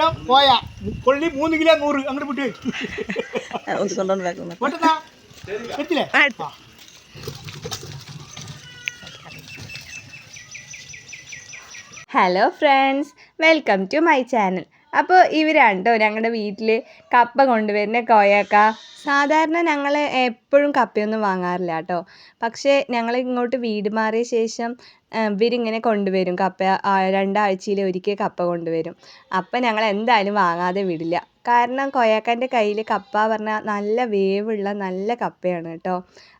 പൂരം പോയ. കൊള്ളി മൂന്ന് കിലോ നൂറ്. അങ്ങോട്ട് വിട്ട് ഒന്ന് കൊണ്ടുവന്ന് വെക്കുന്നു പോട്ടെന്നാ എത്തില്ലേ. Hello friends welcome to my channel. അപ്പോൾ ഇവരുണ്ടോ ഞങ്ങളുടെ വീട്ടിൽ കപ്പ കൊണ്ടുവരുന്ന കോയക്ക. സാധാരണ ഞങ്ങൾ എപ്പോഴും കപ്പയൊന്നും വാങ്ങാറില്ല കേട്ടോ. പക്ഷേ ഞങ്ങൾ ഇങ്ങോട്ട് വീട് മാറിയ ശേഷം ഇവരിങ്ങനെ കൊണ്ടുവരും കപ്പ. രണ്ടാഴ്ചയിൽ ഒരിക്കൽ കപ്പ കൊണ്ടുവരും. അപ്പം ഞങ്ങൾ എന്തായാലും വാങ്ങാതെ വിടില്ല. കാരണം കൊയാക്കന്റെ കയ്യിൽ കപ്പ പറഞ്ഞാൽ നല്ല വേവുള്ള നല്ല കപ്പയാണ് കേട്ടോ.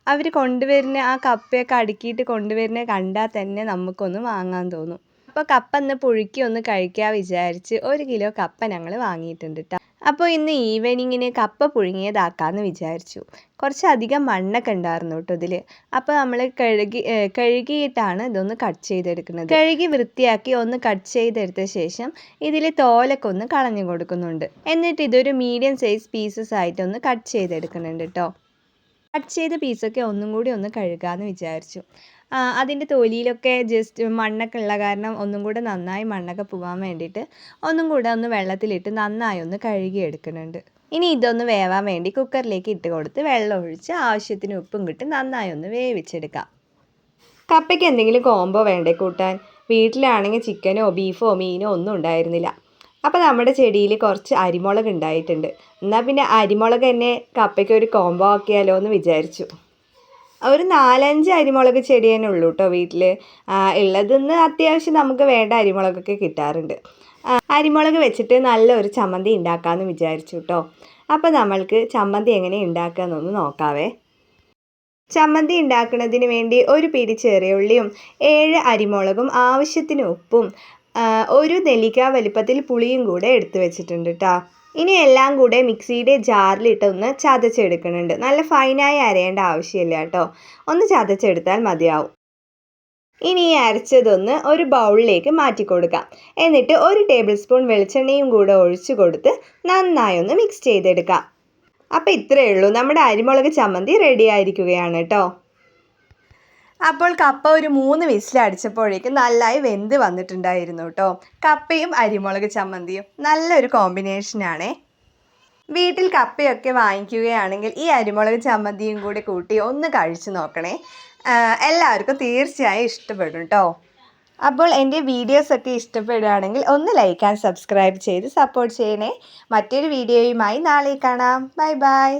അവർ കൊണ്ടുവരുന്ന ആ കപ്പയൊക്കെ അടുക്കിയിട്ട് കൊണ്ടുവരുന്നത് കണ്ടാൽ തന്നെ നമുക്കൊന്ന് വാങ്ങാൻ തോന്നും. അപ്പോൾ കപ്പ ഒന്ന് പുഴുക്കി ഒന്ന് കഴിക്കാൻ വിചാരിച്ച് ഒരു കിലോ കപ്പ ഞങ്ങൾ വാങ്ങിയിട്ടുണ്ട് കേട്ടോ അപ്പോൾ ഇന്ന് ഈവനിങ്ങിന് കപ്പ പുഴുങ്ങിയതാക്കാമെന്ന് വിചാരിച്ചു. കുറച്ചധികം മണ്ണൊക്കെ ഉണ്ടായിരുന്നു കേട്ടോ ഇതിൽ അപ്പോൾ നമ്മൾ കഴുകി കഴുകിയിട്ടാണ് ഇതൊന്ന് കട്ട് ചെയ്തെടുക്കുന്നത്. കഴുകി വൃത്തിയാക്കി ഒന്ന് കട്ട് ചെയ്തെടുത്ത ശേഷം ഇതിൽ തോലൊക്കെ ഒന്ന് കളഞ്ഞു കൊടുക്കുന്നുണ്ട്. എന്നിട്ട് ഇതൊരു മീഡിയം സൈസ് പീസസ് ആയിട്ടൊന്ന് കട്ട് ചെയ്തെടുക്കുന്നുണ്ട് കേട്ടോ കട്ട് ചെയ്ത പീസൊക്കെ ഒന്നും കൂടി ഒന്ന് കഴുകാമെന്ന് വിചാരിച്ചു. അതിന്റെ തൊലിയിലൊക്കെ ജസ്റ്റ് മണ്ണൊക്കെ ഉള്ള കാരണം ഒന്നും കൂടെ നന്നായി മണ്ണൊക്കെ പോകാൻ വേണ്ടിയിട്ട് ഒന്നും കൂടെ ഒന്ന് വെള്ളത്തിലിട്ട് നന്നായി ഒന്ന് കഴുകി എടുക്കുന്നുണ്ട്. ഇനി ഇതൊന്ന് വേവാൻ വേണ്ടി കുക്കറിലേക്ക് ഇട്ട് കൊടുത്ത് വെള്ളം ഒഴിച്ച് ആവശ്യത്തിന് ഉപ്പും കിട്ടി നന്നായി ഒന്ന് വേവിച്ചെടുക്കാം. കപ്പയ്ക്ക് എന്തെങ്കിലും കോംബോ വേണ്ടേ കൂട്ടാൻ? വീട്ടിലാണെങ്കിൽ ചിക്കനോ ബീഫോ മീനോ ഒന്നും ഉണ്ടായിരുന്നില്ല. അപ്പോൾ നമ്മുടെ ചെടിയിൽ കുറച്ച് അരിമുളക് ഉണ്ടായിട്ടുണ്ട്. എന്നാൽ പിന്നെ അരിമുളക് തന്നെ കപ്പയ്ക്ക് ഒരു കോംബോ ആക്കിയാലോ എന്ന് വിചാരിച്ചു. ഒരു നാലഞ്ച് അരിമുളക് ചെടി തന്നെ ഉള്ളൂ കേട്ടോ വീട്ടിൽ ഉള്ളതെന്ന് അത്യാവശ്യം നമുക്ക് വേണ്ട അരിമുളകൊക്കെ കിട്ടാറുണ്ട്. അരിമുളക് വെച്ചിട്ട് നല്ലൊരു ചമ്മന്തി ഉണ്ടാക്കാമെന്ന് വിചാരിച്ചു കേട്ടോ അപ്പോൾ നമ്മൾക്ക് ചമ്മന്തി എങ്ങനെ ഉണ്ടാക്കാമെന്നൊന്ന് നോക്കാവേ. ചമ്മന്തി ഉണ്ടാക്കുന്നതിന് വേണ്ടി ഒരു പിടി ചെറിയ ഉള്ളിയും ഏഴ് അരിമുളകും ആവശ്യത്തിന് ഉപ്പും ഒരു നെല്ലിക്ക വലിപ്പത്തിൽ പുളിയും കൂടെ എടുത്തു വെച്ചിട്ടുണ്ട് കേട്ടോ ഇനി എല്ലാം കൂടെ മിക്സിയുടെ ജാറിലിട്ട് ഒന്ന് ചതച്ചെടുക്കുന്നുണ്ട് നല്ല ഫൈനായി അരയേണ്ട ആവശ്യമില്ല കേട്ടോ. ഒന്ന് ചതച്ചെടുത്താൽ മതിയാവും. ഇനി ഈ അരച്ചതൊന്ന് ഒരു ബൗളിലേക്ക് മാറ്റി കൊടുക്കാം എന്നിട്ട് ഒരു ടേബിൾ സ്പൂൺ വെളിച്ചെണ്ണയും കൂടെ ഒഴിച്ചു കൊടുത്ത് നന്നായി ഒന്ന് മിക്സ് ചെയ്തെടുക്കാം. അപ്പോൾ ഇത്രയേ ഉള്ളൂ. നമ്മുടെ അരിമുളക് ചമ്മന്തി റെഡി ആയിരിക്കുകയാണ് കേട്ടോ. അപ്പോൾ കപ്പ ഒരു മൂന്ന് വിസിലടിച്ചപ്പോഴേക്കും നല്ലതായി വെന്ത് വന്നിട്ടുണ്ടായിരുന്നു കേട്ടോ കപ്പയും അരിമുളക് ചമ്മന്തിയും നല്ലൊരു കോമ്പിനേഷനാണേ വീട്ടിൽ കപ്പയൊക്കെ വാങ്ങിക്കുകയാണെങ്കിൽ ഈ അരിമുളക് ചമ്മന്തിയും കൂടി കൂട്ടി ഒന്ന് കഴിച്ചു നോക്കണേ. എല്ലാവർക്കും തീർച്ചയായും ഇഷ്ടപ്പെടും കേട്ടോ അപ്പോൾ എന്റെ വീഡിയോസൊക്കെ ഇഷ്ടപ്പെടുകയാണെങ്കിൽ ഒന്ന് ലൈക്ക് ആൻഡ് സബ്സ്ക്രൈബ് ചെയ്ത് സപ്പോർട്ട് ചെയ്യണേ. മറ്റൊരു വീഡിയോയുമായി നാളെ കാണാം. Bye bye